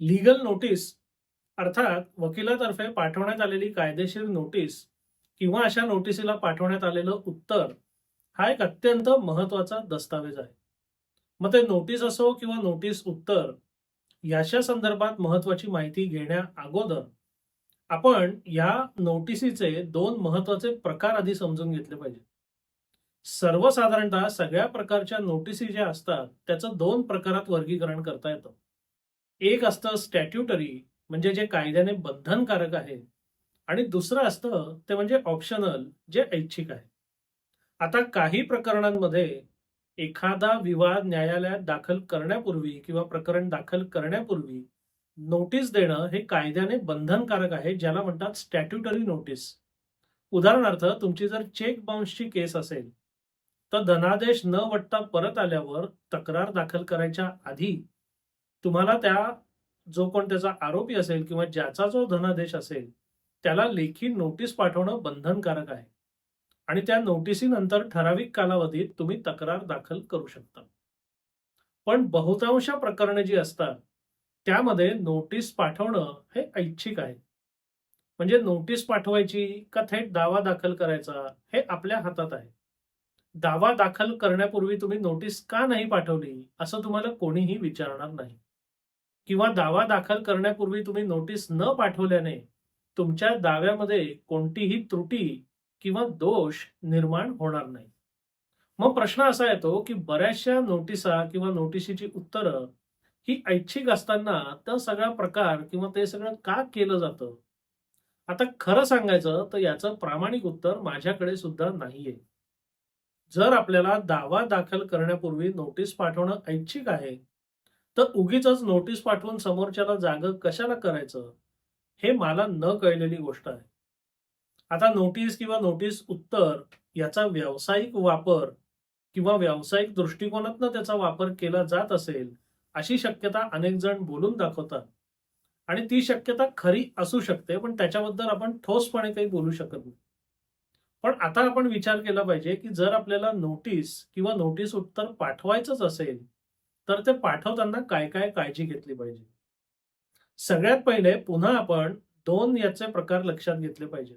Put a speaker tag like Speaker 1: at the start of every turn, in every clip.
Speaker 1: Legal notice अर्थात वकिलातर्फे पाठवण्यात आलेली कायदेशीर नोटीस किंवा अशा नोटिसीला पाठवण्यात आलेलं उत्तर हा एक अत्यंत महत्त्वाचा दस्तावेज आहे. मग ते नोटीस असो किंवा नोटीस उत्तर याच्या संदर्भात महत्वाची माहिती घेण्या अगोदर आपण या नोटिसीचे दोन महत्त्वाचे प्रकार आधी समजून घेतले पाहिजे. सर्वसाधारणतः सगळ्या प्रकारच्या नोटिसी ज्या असतात त्याचं दोन प्रकारात वर्गीकरण करता येतं. एक असतं स्टॅट्युटरी म्हणजे जे कायद्याने बंधनकारक आहे. आणि दुसरं असतं ते म्हणजे ऑप्शनल जे ऐच्छिक आहे. आता काही प्रकरणांमध्ये एखादा विवाद न्यायालयात दाखल करण्यापूर्वी किंवा प्रकरण दाखल करण्यापूर्वी नोटीस देणं हे कायद्याने बंधनकारक आहे ज्याला म्हणतात स्टॅट्युटरी नोटीस उदाहरणार्थ तुमची जर चेक बाउन्सची केस असेल तर धनादेश न वटता परत आल्यावर तक्रार दाखल करायच्या आधी तुम्हाला त्या जो कोण त्याचा आरोपी असेल किंवा ज्याचा जो धनादेश असेल त्याला लेखी नोटीस पाठवणं बंधनकारक आहे. आणि त्या नोटिसीनंतर ठराविक कालावधीत तुम्ही तक्रार दाखल करू शकता. पण बहुतांश प्रकरणे जी असतात त्यामध्ये नोटीस पाठवणं हे ऐच्छिक आहे. म्हणजे नोटीस पाठवायची का थेट दावा दाखल करायचा हे आपल्या हातात आहे. दावा दाखल करण्यापूर्वी तुम्ही नोटीस का नाही पाठवली असं तुम्हाला कोणीही विचारणार नाही. किंवा दावा दाखल करण्यापूर्वी तुम्ही नोटीस न पाठवल्याने तुमच्या दाव्यामध्ये कोणतीही त्रुटी किंवा दोष निर्माण होणार नाही. मग प्रश्न असा येतो की बऱ्याचशा नोटिसा किंवा नोटिशीची उत्तरं ही ऐच्छिक असताना तर सगळा प्रकार किंवा ते सगळं का केलं जातं? आता खरं सांगायचं तर याचं प्रामाणिक उत्तर माझ्याकडे सुद्धा नाहीये. जर आपल्याला दावा दाखल करण्यापूर्वी नोटीस पाठवणं ऐच्छिक आहे तर उगीच नोटीस पाठवून समोरच्याला जाग कशाला करायचं? हे मला न कळलेली गोष्ट आहे. आता नोटीस किंवा नोटीस उत्तर याचा व्यावसायिक वापर किंवा व्यावसायिक दृष्टिकोनातनं त्याचा वापर केला जात असेल अशी शक्यता अनेक जण बोलून दाखवतात. आणि ती शक्यता खरी असू शकते पण त्याच्याबद्दल आपण ठोसपणे काही बोलू शकत नाही. पण आता आपण विचार केला पाहिजे की जर आपल्याला नोटीस किंवा नोटीस उत्तर पाठवायचंच असेल तर ते पाठवताना काय काय काळजी घेतली पाहिजे? सगळ्यात पहिले पुन्हा आपण दोन याचे प्रकार लक्षात घेतले पाहिजे.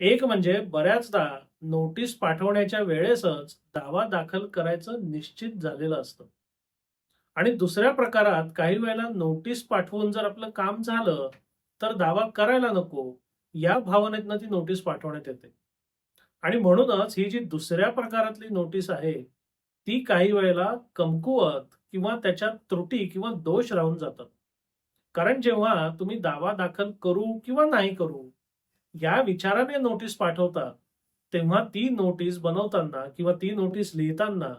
Speaker 1: एक म्हणजे बऱ्याचदा नोटीस पाठवण्याच्या वेळेसच दावा दाखल करायचं निश्चित झालेलं असतं. आणि दुसऱ्या प्रकारात काही वेळेला नोटीस पाठवून जर आपलं काम झालं तर दावा करायला नको या भावनेतनं ती नोटीस पाठवण्यात येते. आणि म्हणूनच ही जी दुसऱ्या प्रकारातली नोटीस आहे ती काही वेळेला कमकुवत किंवा त्याच्यात त्रुटी किंवा दोष राहून जातात. कारण जेव्हा तुम्ही दावा दाखल करू किंवा नाही करू या विचाराने नोटीस पाठवता तेव्हा ती नोटीस बनवताना किंवा ती नोटीस लिहिताना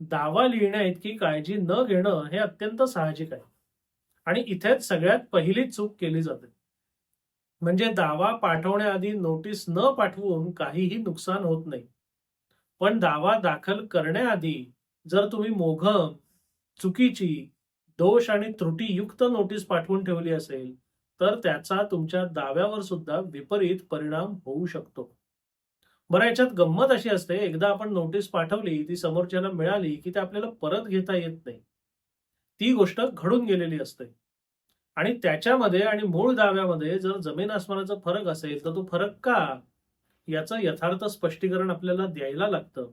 Speaker 1: दावा लिहिण्या इतकी काळजी न घेणं हे अत्यंत साहजिक आहे. आणि इथेच सगळ्यात पहिली चूक केली जाते. म्हणजे दावा पाठवण्याआधी नोटीस न पाठवून काहीही नुकसान होत नाही. पण दावा दाखल करण्याआधी जर तुम्ही मोघम चुकीची दोष आणि त्रुटीयुक्त नोटीस पाठवून ठेवली असेल तर त्याचा तुमच्या दाव्यावर सुद्धा विपरीत परिणाम होऊ शकतो. बरं याच्यात गंमत अशी असते एकदा आपण नोटीस पाठवली ती समोरच्याला मिळाली की ते आपल्याला परत घेता येत नाही. ती गोष्ट घडून गेलेली असते. आणि त्याच्यामध्ये आणि मूळ दाव्यामध्ये जर जमीन आसमानाचा फरक असेल तर तो फरक का? याचं यथार्थ स्पष्टीकरण आपल्याला द्यायला लागतं.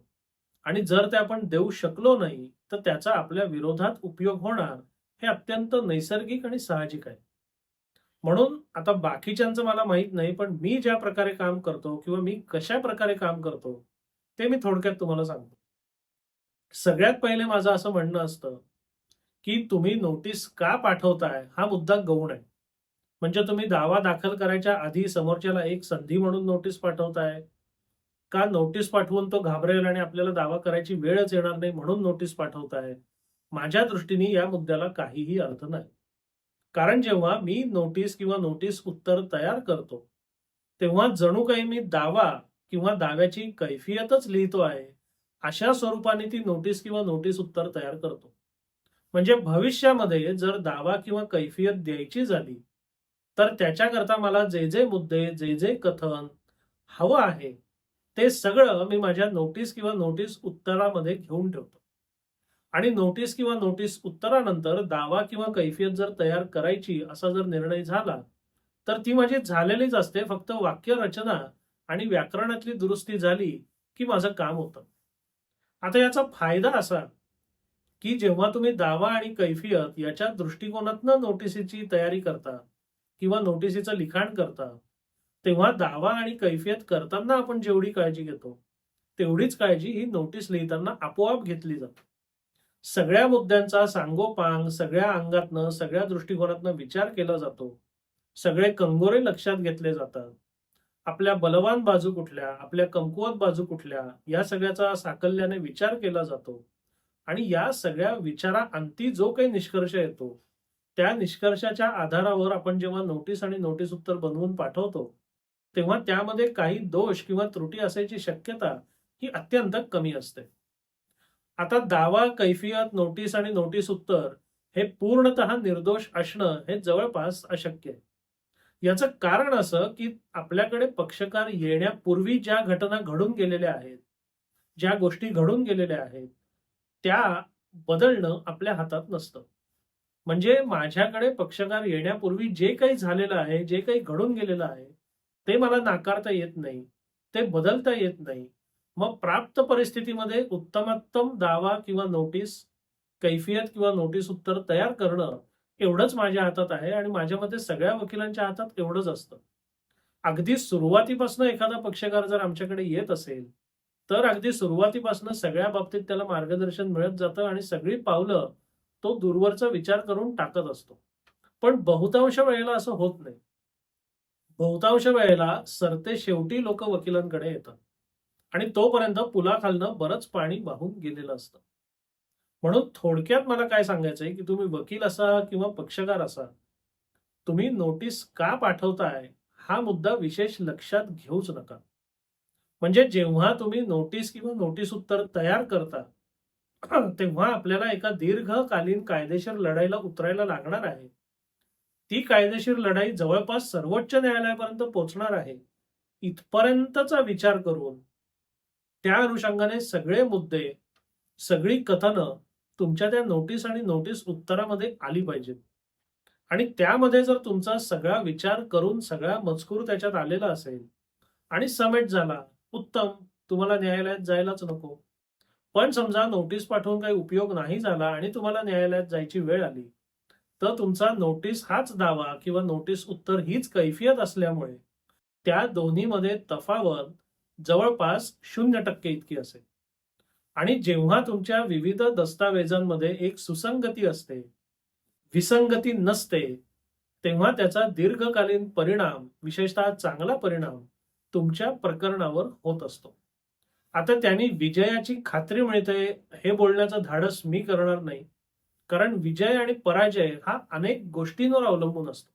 Speaker 1: आणि जर ते आपण देऊ शकलो नाही तर त्याचा आपल्या विरोधात उपयोग होणार हे अत्यंत नैसर्गिक आणि साहजिक आहे. म्हणून आता बाकीच्यांचं मला माहीत नाही पण मी ज्या प्रकारे काम करतो किंवा मी कशा प्रकारे काम करतो ते मी थोडक्यात तुम्हाला सांगतो. सगळ्यात पहिले माझं असं म्हणणं असतं की तुम्ही नोटीस का पाठवताय हा मुद्दा गौण आहे. म्हणजे तुम्ही दावा दाखल करायच्या आधी समोरच्याला एक संधी म्हणून नोटीस पाठवताय? का नोटीस पाठवून तो घाबरेल आणि आपल्याला दावा करायची वेळच येणार नाही म्हणून नोटीस पाठवताय? माझ्या दृष्टीने या मुद्द्याला काहीही अर्थ नाही. कारण जेव्हा मी नोटीस किंवा नोटीस उत्तर तयार करतो तेव्हा जणू काही मी दावा किंवा दाव्याची कैफियतच लिहितो आहे. अशा स्वरूपाने ती नोटीस किंवा नोटीस उत्तर तयार करतो. म्हणजे भविष्यामध्ये जर दावा किंवा कैफियत द्यायची झाली तर त्याच्याकरता मला जे जे मुद्दे जे जे कथन हवं आहे ते सगळं मी माझ्या नोटीस किंवा नोटीस उत्तरामध्ये घेऊन ठेवतो. आणि नोटीस किंवा नोटीस उत्तरानंतर दावा किंवा कैफियत जर तयार करायची असा जर निर्णय झाला तर ती माझी झालेलीच असते. फक्त वाक्य रचना आणि व्याकरणातली दुरुस्ती झाली की माझं काम होतं. आता याचा फायदा असा की जेव्हा तुम्ही दावा आणि कैफियत याच्या दृष्टिकोनातनं नोटिसीची तयारी करता किंवा नोटिसीचं लिखाण करता तेव्हा दावा आणि कैफियत करताना आपण जेवढी काळजी घेतो तेवढीच काळजी ही नोटीस लिहिताना आपोआप घेतली जाते. सगळ्या मुद्द्यांचा सांगोपांग सगळ्या अंगातनं सगळ्या दृष्टिकोनातनं विचार केला जातो. सगळे कंगोरे लक्षात घेतले जातात. आपल्या बलवान बाजू कुठल्या आपल्या कमकुवत बाजू कुठल्या या सगळ्याचा साकल्याने विचार केला जातो. आणि या सगळ्या विचारा अंती जो काही निष्कर्ष येतो त्या निष्कर्षाच्या आधारावर आपण जेव्हा नोटीस आणि नोटीस उत्तर बनवून पाठवतो तेव्हा त्यामध्ये काही दोष किंवा त्रुटी असायची शक्यता ही अत्यंत कमी असते. आता दावा कैफियत नोटीस आणि नोटीस उत्तर हे पूर्णतः निर्दोष असणं हे जवळपास अशक्य आहे. याचं कारण असं की आपल्याकडे पक्षकार येण्यापूर्वी ज्या घटना घडून गेलेल्या आहेत ज्या गोष्टी घडून गेलेल्या आहेत त्या बदलणं आपल्या हातात नसतं. म्हणजे माझ्याकडे पक्षकार येण्यापूर्वी जे काही झालेलं आहे जे काही घडून गेलेलं आहे ते मला नाकारता येत नाही ते बदलता येत नाही. मग प्राप्त परिस्थितीमध्ये उत्तमोत्तम दावा किंवा नोटीस कैफियत किंवा नोटीस उत्तर तयार करणं एवढंच माझ्या हातात आहे आणि माझ्या मते सगळ्या वकिलांच्या हातात एवढंच असतं. अगदी सुरुवातीपासून एखादा पक्षकार जर आमच्याकडे येत असेल तर अगदी सुरुवातीपासून सगळ्या बाबतीत त्याला मार्गदर्शन मिळत जातं आणि सगळी पावलं तो दूरवरचा विचार करून टाकत असतो. पण बहुतांश वेळेला असं होत नाही. बहुतांश वेळेला सरते शेवटी लोक वकिलांकडे येतात. आणि तोपर्यंत पुलाखालनं बरंच पाणी वाहून गेलेलं असतं. म्हणून थोडक्यात मला काय सांगायचंय की तुम्ही वकील असा किंवा पक्षकार असा तुम्ही नोटीस का पाठवताय हा मुद्दा विशेष लक्षात घेऊच नका. म्हणजे जेव्हा तुम्ही नोटीस किंवा नोटीस उत्तर तयार करता तेव्हा आपल्याला एका दीर्घकालीन कायदेशीर लढाईला उतरायला लागणार आहे. ती कायदेशीर लढाई जवळपास सर्वोच्च न्यायालयापर्यंत पोहोचणार आहे. इथपर्यंतचा विचार करून त्या अनुषंगाने सगळे मुद्दे सगळी कथनं तुमच्या त्या नोटीस आणि नोटीस उत्तरामध्ये आली पाहिजेत. आणि त्यामध्ये जर तुमचा सगळा विचार करून सगळा मजकूर त्याच्यात आलेला असेल आणि समेट झाला उत्तम तुम्हाला न्यायालयात जायलाच नको. पण समजा नोटीस पाठवून काही उपयोग नाही झाला आणि तुम्हाला न्यायालयात जायची वेळ आली तर तुमचा नोटीस हाच दावा किंवा नोटीस उत्तर हीच कैफियत असल्यामुळे त्या दोन्हीमध्ये तफावत जवळपास शून्य टक्के इतकी असेल. आणि जेव्हा तुमच्या विविध दस्तावेजांमध्ये एक सुसंगती असते विसंगती नसते तेव्हा त्याचा दीर्घकालीन परिणाम विशेषतः चांगला परिणाम तुमच्या प्रकरणावर होत असतो. आता त्यांनी विजयाची खात्री मिळते हे बोलण्याचं धाडस मी करणार नाही. कारण विजय आणि पराजय हा अनेक गोष्टींवर अवलंबून असतो.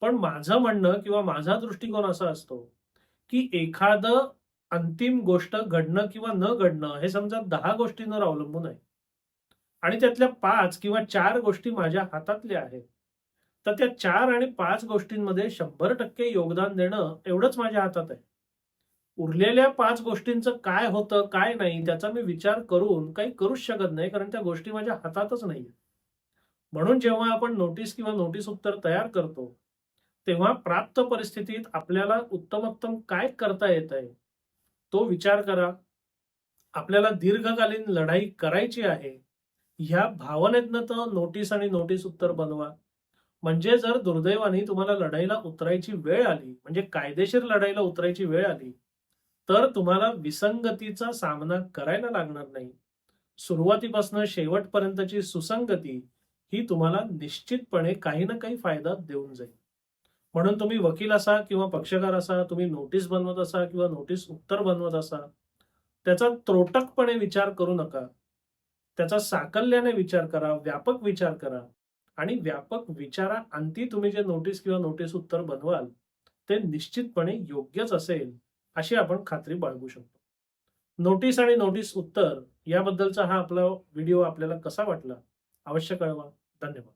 Speaker 1: पण माझं म्हणणं किंवा माझा दृष्टिकोन असा असतो की एखादं अंतिम गोष्ट घडणं किंवा न घडणं हे समजा दहा गोष्टींवर अवलंबून आहे. आणि त्यातल्या पाच किंवा चार गोष्टी माझ्या हातातल्या आहेत. तर त्या चार आणि पाच गोष्टींमध्ये शंभर टक्के योगदान देणं एवढंच माझ्या हातात आहे. उरलेल्या पाच गोष्टींचं काय होतं काय नाही त्याचा मी विचार करून काही करूच शकत नाही कारण त्या गोष्टी माझ्या हातातच नाही म्हणून जेव्हा आपण नोटीस किंवा नोटीस उत्तर तयार करतो तेव्हा प्राप्त परिस्थितीत आपल्याला उत्तमोत्तम काय करता येत आहे तो विचार करा. आपल्याला दीर्घकालीन लढाई करायची आहे ह्या भावनेतनं तर नोटीस आणि नोटीस उत्तर बनवा. म्हणजे जर दुर्दैवाने तुम्हाला लढाईला उतरायची वेळ आली म्हणजे कायदेशीर लढाईला उतरायची वेळ आली तर तुम्हाला विसंगतीचा सामना करायला लागणार नाही. सुरुवातीपासून शेवटपर्यंतची सुसंगती ही तुम्हाला निश्चितपणे काही ना काही फायदा देऊन जाईल. म्हणून तुम्ही वकील असा किंवा पक्षकार असा तुम्ही नोटीस बनवत असा किंवा नोटीस उत्तर बनवत असा त्याचा त्रोटकपणे विचार करू नका. त्याचा साकल्याने विचार करा व्यापक विचार करा आणि व्यापक विचारा अंती तुम्ही जे नोटीस किंवा नोटीस उत्तर बनवाल ते निश्चितपणे योग्यच असेल. अशी आपण खात्री बाळगू शकतो. नोटीस आणि नोटीस उत्तर याबद्दलचा हा आपला व्हिडिओ आपल्याला कसा वाटला? अवश्य कळवा. धन्यवाद.